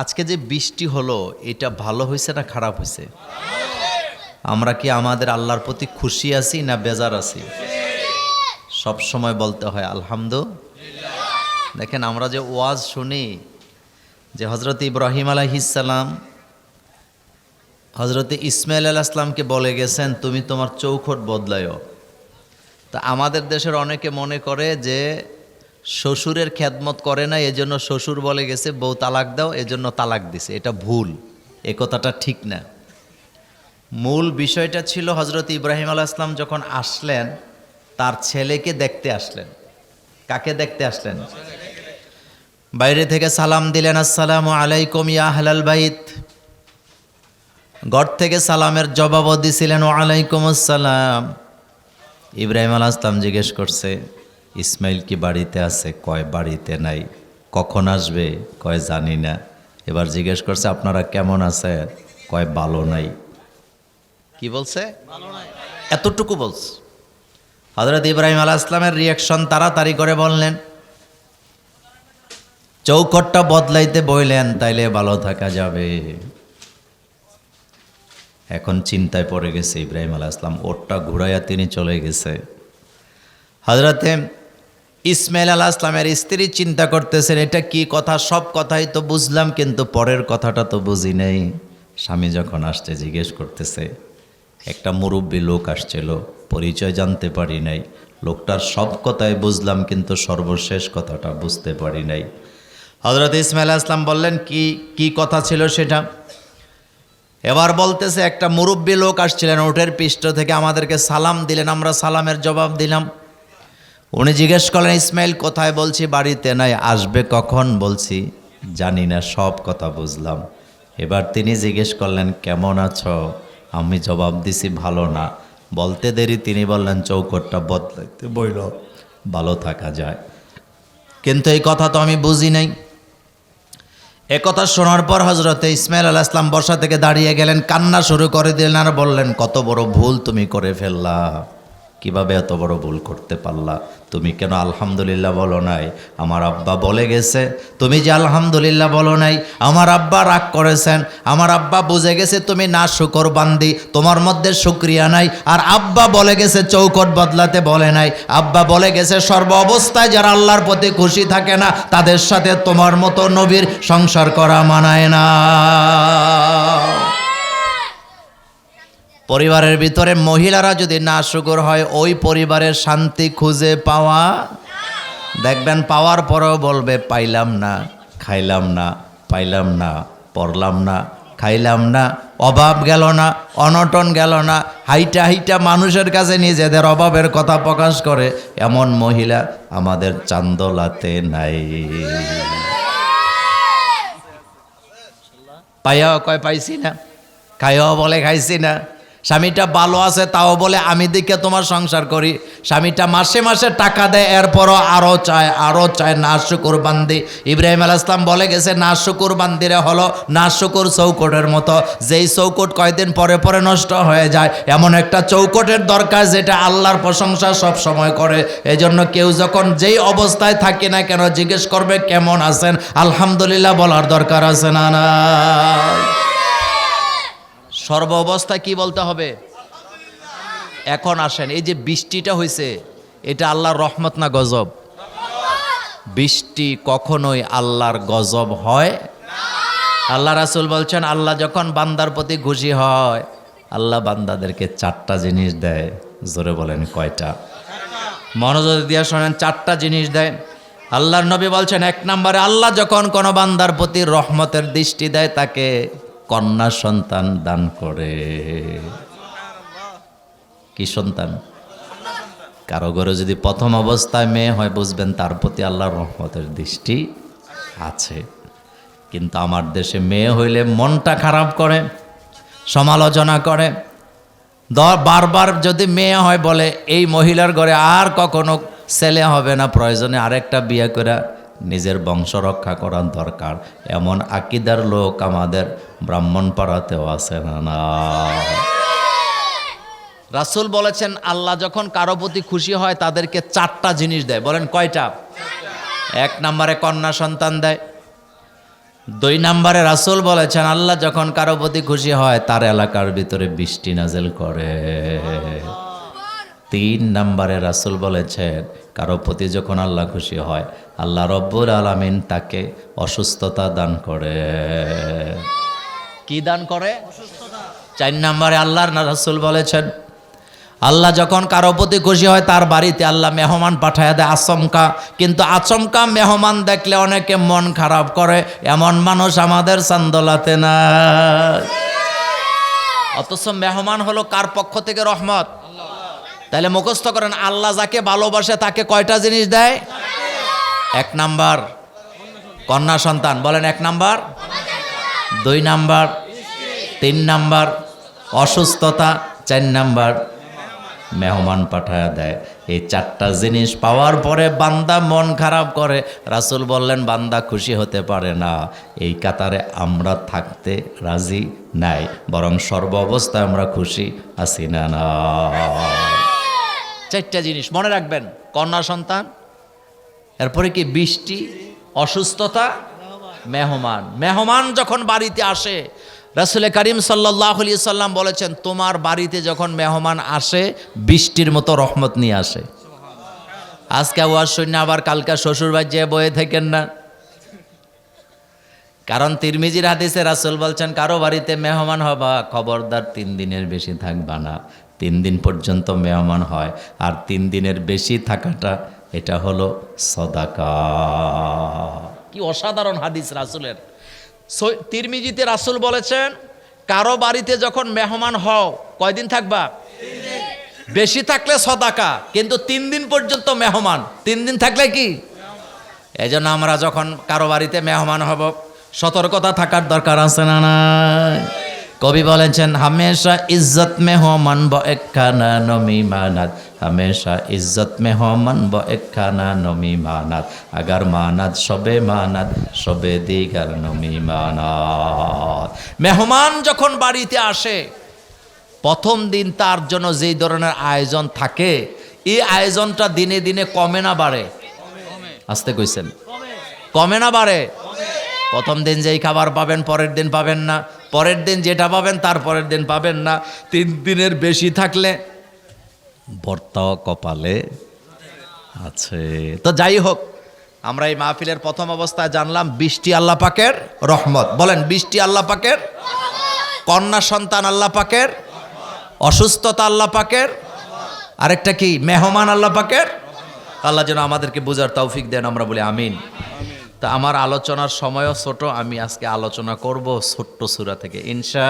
আজকে যে বৃষ্টি হলো, এটা ভালো হয়েছে না খারাপ হয়েছে? আমরা কি আমাদের আল্লাহর প্রতি খুশি আছি না বেজার আছি? সব সময় বলতে হয় আলহামদুলিল্লাহ দেখেন, আমরা যে ওয়াজ শুনি যে হজরত ইব্রাহিম আলাইহিসাল্লাম হজরত ইসমাইল আল আসলামকে বলে গেছেন, তুমি তোমার চৌখট বদলায়ও। তা আমাদের দেশের অনেকে মনে করে যে শ্বশুরের খেদমত করে না, এজন্য শ্বশুর বলে গেছে, বউ তালাক দাও, এজন্য তালাক দিছে। এটা ভুল, এ কথাটা ঠিক না। মূল বিষয়টা ছিল হজরত ইব্রাহিম আলাহ ইসলাম যখন আসলেন, তার ছেলেকে দেখতে আসলেন। কাকে দেখতে আসলেন? বাইরে থেকে সালাম দিলেন, আসসালামু আলাইকুম ইয়া আহলাল বাইত। ঘর থেকে সালামের জবাবও দিছিলেন ওয়ালাইকুম আসসালাম। ইব্রাহিম আলাহ ইসলাম জিজ্ঞেস করছে ইসমাইল কি বাড়িতে আছে? কয়, বাড়িতে নাই। কখন আসবে? কয়, জানি না। এবার জিজ্ঞেস করছে, আপনারা কেমন আছে কয়, ভালো নাই। কি বলছে? এতটুকু বলছে। হজরত ইব্রাহিম আলাহ ইসলামের রিয়াকশন তাড়াতাড়ি করে বললেন, চৌকটটা বদলাইতে বইলেন, তাইলে ভালো থাকা যাবে। এখন চিন্তায় পড়ে গেছে ইব্রাহিম আলাহ ইসলাম ওরটা ঘুরাইয়া তিনি চলে গেছে। হজরতে ইসমাইল আলাহ ইসলামের স্ত্রী চিন্তা করতেছেন, এটা কি কথা? সব কথাই তো বুঝলাম, কিন্তু পরের কথাটা তো বুঝি নেই। স্বামী যখন আসছে, জিজ্ঞেস করতেছে, একটা মুরব্বী লোক আসছিল, পরিচয় জানতে পারি নাই। লোকটার সব কথাই বুঝলাম, কিন্তু সর্বশেষ কথাটা বুঝতে পারি নাই। হজরত ইসমাইল আলাহ ইসলাম বললেন, কি কি কথা ছিল সেটা? এবার বলতেছে, একটা মুরব্বী লোক আসছিলেন, ওঠের পৃষ্ঠ থেকে আমাদেরকে সালাম দিলেন, আমরা সালামের জবাব দিলাম। উনি জিজ্ঞেস করলেন, ইসমাইল, কোথায় বলছি? বাড়িতে নাই, আসবে কখন? বলছি, জানি না, সব কথা বুঝলাম। এবার তিনি জিজ্ঞেস করলেন, কেমন আছো? আমি জবাব দিছি, ভালো না। বলতে দেরি, তিনি বললেন, চৌকটটা বদলাইতে বইল, ভালো থাকা যায়। কিন্তু এই কথা তো আমি বুঝি নাই। একথা শোনার পর হজরতে ইসমাইল আলাহ ইসলাম বর্ষা থেকে দাঁড়িয়ে গেলেন, কান্না শুরু করে দিলেন আর বললেন, কত বড় ভুল তুমি করে ফেললা। কীভাবে এত বড় ভুল করতে পারলা? তুমি কেন আলহামদুলিল্লাহ বলো নাই? আমার আব্বা বলে গেছে, তুমি যে আলহামদুলিল্লাহ বলো নাই, আমার আব্বা রাগ করেছেন, আমার আব্বা বুঝে গেছে তুমি না শুকর বান্দি, তোমার মধ্যে শুক্রিয়া নাই, আর আব্বা বলে গেছে চৌকট বদলাতে বলে নাই, আব্বা বলে গেছে সর্ব অবস্থায় যারা আল্লাহর প্রতি খুশি থাকে না, তাদের সাথে তোমার মতো নবীর সংসার করা মানায় না। পরিবারের ভিতরে মহিলারা যদি না শুকর হয়, ওই পরিবারের শান্তি খুঁজে পাওয়া দেখবেন পাওয়ার পরেও বলবে, পাইলাম না, খাইলাম না, পাইলাম না, পড়লাম না, খাইলাম না, অভাব গেল না, অনটন গেল না। হাইটা হাইটা মানুষের কাছে নিজেদের অভাবের কথা প্রকাশ করে, এমন মহিলা আমাদের চান্দলাতে নাই। পাইয়াও কয়, পাইছি না। খাইও বলে, খাইছি না। স্বামীটা ভালো আছে, তাও বলে, আমি দিকে তোমার সংসার করি। স্বামীটা মাসে মাসে টাকা দেয়, এরপরও আরও চায় আরও চায়, না, শুকুর বান্দি। ইব্রাহিম আল ইসলাম বলে গেছে, না, শুকুর বান্দিরে হলো, না, শুকুর চৌকটের মতো। যেই চৌকট কয়দিন পরে পরে নষ্ট হয়ে যায়, এমন একটা চৌকটের দরকার যেটা আল্লাহর প্রশংসা সব সময় করে। এজন্য কেউ যখন যেই অবস্থায় থাকি না কেন, জিজ্ঞেস করবে, কেমন আছেন? আলহামদুলিল্লাহ বলার দরকার আছে না না সর্ব অবস্থায় কি বলতে হবে? এখন আসেন, এই যে বৃষ্টিটা হয়েছে এটা আল্লাহর রহমত না গজব? বৃষ্টি কখনোই আল্লাহর গজব হয়? আল্লাহ রাসুল বলছেন, আল্লাহ যখন বান্দার প্রতি খুশি হয়, আল্লাহ বান্দাদেরকে চারটা জিনিস দেয়, জোরে বলেন কয়টা? মনোযোগ দিয়ে শোনেন, চারটা জিনিস দেয়। আল্লাহর নবী বলছেন, এক নম্বরে, আল্লাহ যখন কোনো বান্দার প্রতি রহমতের দৃষ্টি দেয়, তাকে কন্যা সন্তান দান করে। কি সন্তান? কারও ঘরে যদি প্রথম অবস্থায় মেয়ে হয়, বুঝবেন তার প্রতি আল্লাহর রহমতের দৃষ্টি আছে। কিন্তু আমার দেশে মেয়ে হইলে মনটা খারাপ করে, সমালোচনা করে। বারবার যদি মেয়ে হয় বলে, এই মহিলার ঘরে আর কখনো ছেলে হবে না, প্রয়োজনে আরেকটা বিয়ে করে নিজের বংশ রক্ষা করার দরকার। এমন আকিদার লোক আমাদের ব্রাহ্মণ পাড়াতেও আছে না। রাসুল বলেছেন, আল্লাহ যখন কারও প্রতি খুশি হয়, তাদেরকে চারটা জিনিস দেয়। বলেন কয়টা? এক নম্বরে কন্যা সন্তান দেয়। দুই নম্বরে রাসূল বলেছেন, আল্লাহ যখন কারও প্রতি খুশি হয়, তার এলাকার ভিতরে বৃষ্টি নাজেল করে। তিন নম্বরে রাসূল বলেছেন, কারও প্রতি যখন আল্লাহ খুশি হয়, আল্লাহ রব্বুল আলামিন তাকে অসুস্থতা দান করে। কি দান করে? চার নম্বরে আল্লাহর রাসূল বলেছেন, আল্লাহ যখন কারও প্রতি খুশি হয়, তার বাড়িতে আল্লাহ মেহমান পাঠায় দেয় আচমকা। কিন্তু আচমকা মেহমান দেখলে অনেকে মন খারাপ করে, এমন মানুষ আমাদের চান্দোলাতে না অথচ মেহমান হলো কার পক্ষ থেকে রহমত? তাহলে মুখস্থ করেন, আল্লাহ যাকে ভালোবাসে তাকে কয়টা জিনিস দেয়? এক নাম্বার, কন্যা সন্তান, বলেন এক নাম্বার। দুই নাম্বার, তিন নাম্বার, অসুস্থতা, চার নাম্বার, মেহমান পাঠায় দেয়। এই চারটা জিনিস পাওয়ার পরে বান্দা মন খারাপ করে। রাসূল বললেন, বান্দা খুশি হতে পারে না। এই কাতারে আমরা থাকতে রাজি নাই, বরং সর্ব অবস্থায় আমরা খুশি আছি না না। চারটা জিনিস। মনে রাখবেন, কন্যা সন্তান, এরপরে কি বৃষ্টি, অসুস্থতা, মেহমান। মেহমান যখন বাড়িতে আসে, রাসুল করিম সাল্লাহ সাল্লাম বলেছেন, তোমার বাড়িতে যখন মেহমান আসে, বৃষ্টির মতো রহমত নিয়ে আসে। আজকে ওয়াজ শূন্য আবার কালকা শ্বশুর বাড়ি যেয়ে বয়ে থাকেন না। কারণ তিরমিজির হাদিসে রাসুল বলছেন, কারও বাড়িতে মেহমান হবা, খবরদার তিন দিনের বেশি থাকবা না। তিন দিন পর্যন্ত মেহমান হয়। আর তিন দিনের বেশি থাকাটা, এটা হলো সদাকা। কি অসাধারণ হাদিস রাসুলের। তিরমিজিতে রাসুল বলেছেন, কারও বাড়িতে যখন মেহমান হও, কয়দিন থাকবা? বেশি থাকলে সদাকা, কিন্তু তিন দিন পর্যন্ত মেহমান। তিন দিন থাকলে কি? এই জন্য আমরা যখন কারও বাড়িতে মেহমান হব, সতর্কতা থাকার দরকার আছে না নাই? কবি বলেছেন, হামেশা ইজ্জত মে হো মান ব একখানা নমি মানাত, হামেশা ইজ্জত মে হো মান ব একখানা নমি মানাত, আগার মানাত সবে মানাত, সবে দিগার নমি মানাত। মেহমান যখন বাড়িতে আসে, প্রথম দিন তার জন্য যেই ধরনের আয়োজন থাকে, এই আয়োজনটা দিনে দিনে কমে না বাড়ে? আসতে কইছেন। কমে না বাড়ে? প্রথম দিন যেই খাবার পাবেন, পরের দিন পাবেন না। পরের দিন যেটা পাবেন, তার পরের দিন পাবেন না। তিন দিনের বেশি থাকলে বর্তাও কপালে আছে। তো যাই হোক, আমরা এই মাহফিলের প্রথম অবস্থায় জানলাম, বৃষ্টি আল্লাহ পাকের রহমত। বলেন, বৃষ্টি আল্লাহ পাকের, কন্যা সন্তান আল্লাহ পাকের, অসুস্থতা আল্লাহ পাকের, আরেকটা কি, মেহমান আল্লাহ পাকের? আল্লাহ যেন আমাদেরকে বোঝার তৌফিক দেন, আমরা বলি আমিন। তা আমার আলোচনার সময়ও ছোট আমি আজকে আলোচনা করব ছোট্ট সুরা থেকে। ইনশা